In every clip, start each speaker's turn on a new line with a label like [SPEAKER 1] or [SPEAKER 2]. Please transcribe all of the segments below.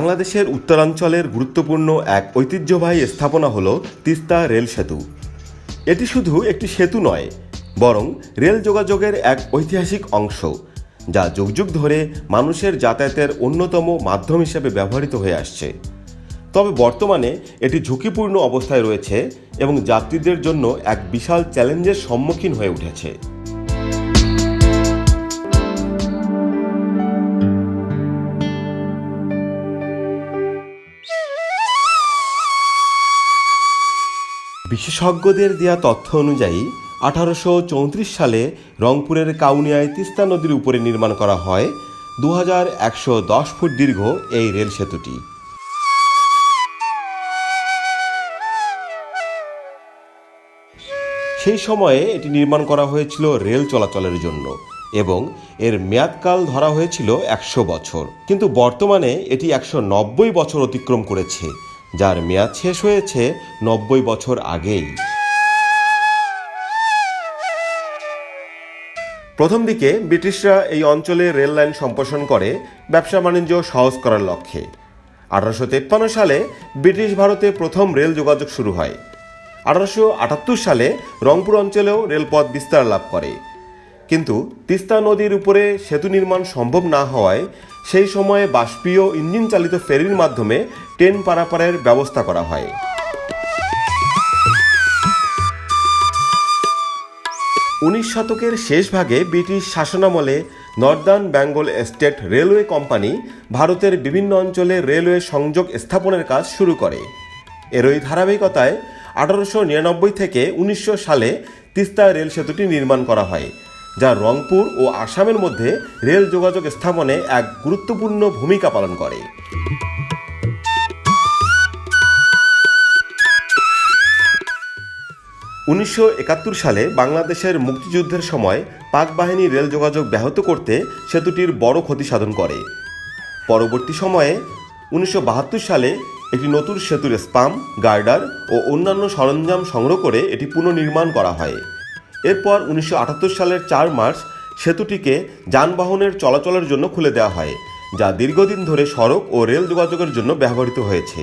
[SPEAKER 1] বাংলাদেশের উত্তরাঞ্চলের গুরুত্বপূর্ণ এক ঐতিহ্যবাহী স্থাপনা হল তিস্তা রেল সেতু। এটি শুধু একটি সেতু নয়, বরং রেল যোগাযোগের এক ঐতিহাসিক অংশ, যা যুগ যুগ ধরে মানুষের যাতায়াতের অন্যতম মাধ্যম হিসেবে ব্যবহৃত হয়ে আসছে। তবে বর্তমানে এটি ঝুঁকিপূর্ণ অবস্থায় রয়েছে এবং যাত্রীদের জন্য এক বিশাল চ্যালেঞ্জের সম্মুখীন হয়ে উঠেছে। বিশেষজ্ঞদের দেয়া তথ্য অনুযায়ী, আঠারোশো চৌত্রিশ সালে রংপুরের কাউনিয়ায় তিস্তা নদীর উপরে নির্মাণ করা হয়। দু দশ ফুট দীর্ঘ এই রেল সেতুটি। সেই সময়ে এটি নির্মাণ করা হয়েছিল রেল চলাচলের জন্য এবং এর মেয়াদকাল ধরা হয়েছিল একশো বছর। কিন্তু বর্তমানে এটি একশো নব্বই বছর অতিক্রম করেছে। যার মেয়াদ শেষ হয়েছে নব্বই বছর আগেই। প্রথম দিকে ব্রিটিশরা এই অঞ্চলে রেল লাইন সম্প্রসারণ করে, ব্যবসা বাণিজ্য সহজ করার লক্ষ্যে। আঠারোশো তেপ্পান্ন সালে ব্রিটিশ ভারতে প্রথম রেল যোগাযোগ শুরু হয়। আঠারোশো আটাত্তর সালে রংপুর অঞ্চলেও রেলপথ বিস্তার লাভ করে। কিন্তু তিস্তা নদীর উপরে সেতু নির্মাণ সম্ভব না হওয়ায় সেই সময়ে বাষ্পীয় ইঞ্জিন চালিত ফেরির মাধ্যমে ট্রেন পারাপারের ব্যবস্থা করা হয়। উনিশ শতকের শেষ ভাগে ব্রিটিশ শাসনামলে Northern Bengal State Railway Company ভারতের বিভিন্ন অঞ্চলে রেলওয়ে সংযোগ স্থাপনের কাজ শুরু করে। এরই ধারাবাহিকতায় আঠারোশো নিরানব্বই থেকে উনিশশো সালে তিস্তা রেল সেতুটি নির্মাণ করা হয়। যা রংপুর ও আসামের মধ্যে রেল যোগাযোগ স্থাপনে এক গুরুত্বপূর্ণ ভূমিকা পালন করে। উনিশশো একাত্তর সালে বাংলাদেশের মুক্তিযুদ্ধের সময় পাক বাহিনী রেল যোগাযোগ ব্যাহত করতে সেতুটির বড় ক্ষতি সাধন করে। পরবর্তী সময়ে উনিশশো বাহাত্তর সালে একটি নতুন সেতুর স্পাম, গার্ডার ও অন্যান্য সরঞ্জাম সংগ্রহ করে এটি পুনর্নির্মাণ করা হয়। এরপর উনিশশো আটাত্তর সালের চার মার্চ সেতুটিকে যানবাহনের চলাচলের জন্য খুলে দেওয়া হয়, যা দীর্ঘদিন ধরে সড়ক ও রেল যোগাযোগের জন্য ব্যবহৃত হয়েছে।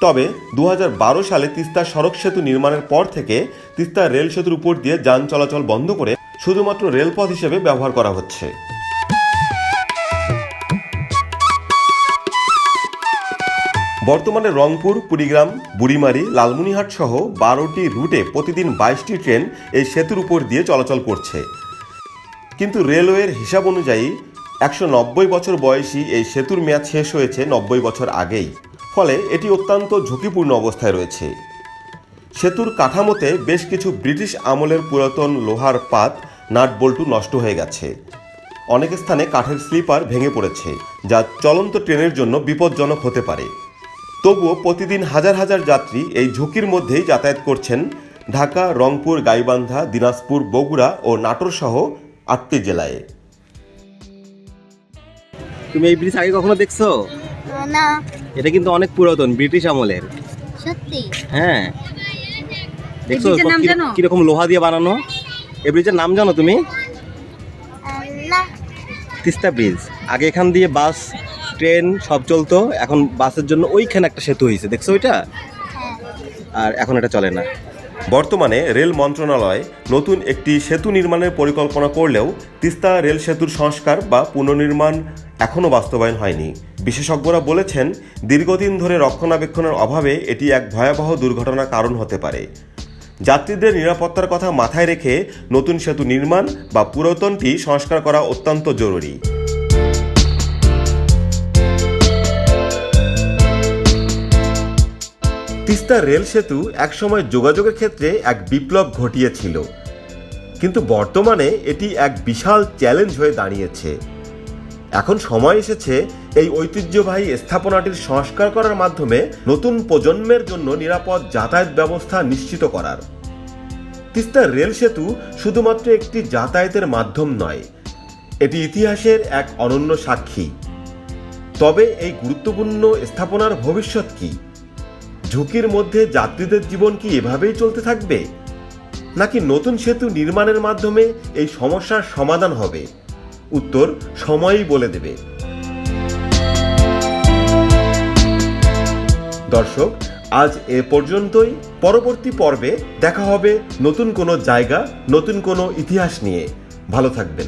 [SPEAKER 1] তবে দু হাজার বারো সালে তিস্তা সড়ক সেতু নির্মাণের পর থেকে তিস্তা রেল সেতুর উপর দিয়ে যান চলাচল বন্ধ করে শুধুমাত্র রেলপথ হিসেবে ব্যবহার করা হচ্ছে। বর্তমানে রংপুর, কুড়িগ্রাম, বুড়িমারি লালমনিহাট সহ বারোটি রুটে প্রতিদিন বাইশটি ট্রেন এই সেতুর উপর দিয়ে চলাচল করছে। কিন্তু রেলওয়ের হিসাব অনুযায়ী একশো নব্বই বছর বয়সী এই সেতুর মেয়াদ শেষ হয়েছে নব্বই বছর আগেই। ফলে এটি অত্যন্ত ঝুঁকিপূর্ণ অবস্থায় রয়েছে। সেতুর কাঠামোতে বেশ কিছু ব্রিটিশ আমলের পুরাতন লোহার পাত, নাট বল্টু নষ্ট হয়ে গেছে। অনেক স্থানে কাঠের স্লিপার ভেঙে পড়েছে, যা চলন্ত ট্রেনের জন্য বিপজ্জনক হতে পারে। তবুও প্রতিদিন হাজার হাজার যাত্রী এই ঝুঁকির মধ্যেই যাতায়াত করছেন ঢাকা রংপুর গাইবান্ধা দিনাজপুর বগুড়া ও নাটোর সহ আটটি জেলায়।
[SPEAKER 2] তুমি এই ব্রিজ আগে কখনো দেখছ?
[SPEAKER 3] না।
[SPEAKER 2] এটা কিন্তু অনেক পুরাতন ব্রিটিশ আমলের।
[SPEAKER 3] সত্যি?
[SPEAKER 2] হ্যাঁ। দেখছ? কীরকম লোহা দিয়ে বানানো? এই ব্রিজের নাম জানো তুমি? তিস্তা ব্রিজ। আগে এখান দিয়ে বাস ট্রেন সব চলতো এখন বাসের জন্য ওইখানে একটা সেতু হয়েছে দেখছ ওইটা?
[SPEAKER 3] হ্যাঁ।
[SPEAKER 2] আর এখন এটা চলে না।
[SPEAKER 1] বর্তমানে রেল মন্ত্রণালয় নতুন একটি সেতু নির্মাণের পরিকল্পনা করলেও তিস্তা রেল সেতুর সংস্কার বা পুনর্নির্মাণ এখনও বাস্তবায়ন হয়নি। বিশেষজ্ঞরা বলেছেন দীর্ঘদিন ধরে রক্ষণাবেক্ষণের অভাবে এটি এক ভয়াবহ দুর্ঘটনার কারণ হতে পারে। যাত্রীদের নিরাপত্তার কথা মাথায় রেখে নতুন সেতু নির্মাণ বা পুরাতনটি সংস্কার করা অত্যন্ত জরুরি। তিস্তা রেল সেতু একসময় যোগাযোগের ক্ষেত্রে এক বিপ্লব ঘটিয়েছিল। কিন্তু বর্তমানে এটি এক বিশাল চ্যালেঞ্জ হয়ে দাঁড়িয়েছে। এখন সময় এসেছে এই ঐতিহ্যবাহী স্থাপনাটির সংস্কার করার মাধ্যমে নতুন প্রজন্মের জন্য নিরাপদ যাতায়াত ব্যবস্থা নিশ্চিত করার। তিস্তা রেল সেতু শুধুমাত্র একটি যাতায়াতের মাধ্যম নয়, এটি ইতিহাসের এক অনন্য সাক্ষী। তবে এই গুরুত্বপূর্ণ স্থাপনার ভবিষ্যৎ কি? ঝুঁকির মধ্যে যাত্রীদের জীবন কি এভাবেই চলতে থাকবে? নাকি নতুন সেতু নির্মাণের মাধ্যমে এই সমস্যার সমাধান হবে? উত্তর সময়ই বলে দেবে। দর্শক, আজ এ পর্যন্তই। পরবর্তী পর্বে দেখা হবে নতুন কোনো জায়গা, নতুন কোনো ইতিহাস নিয়ে। ভালো থাকবেন।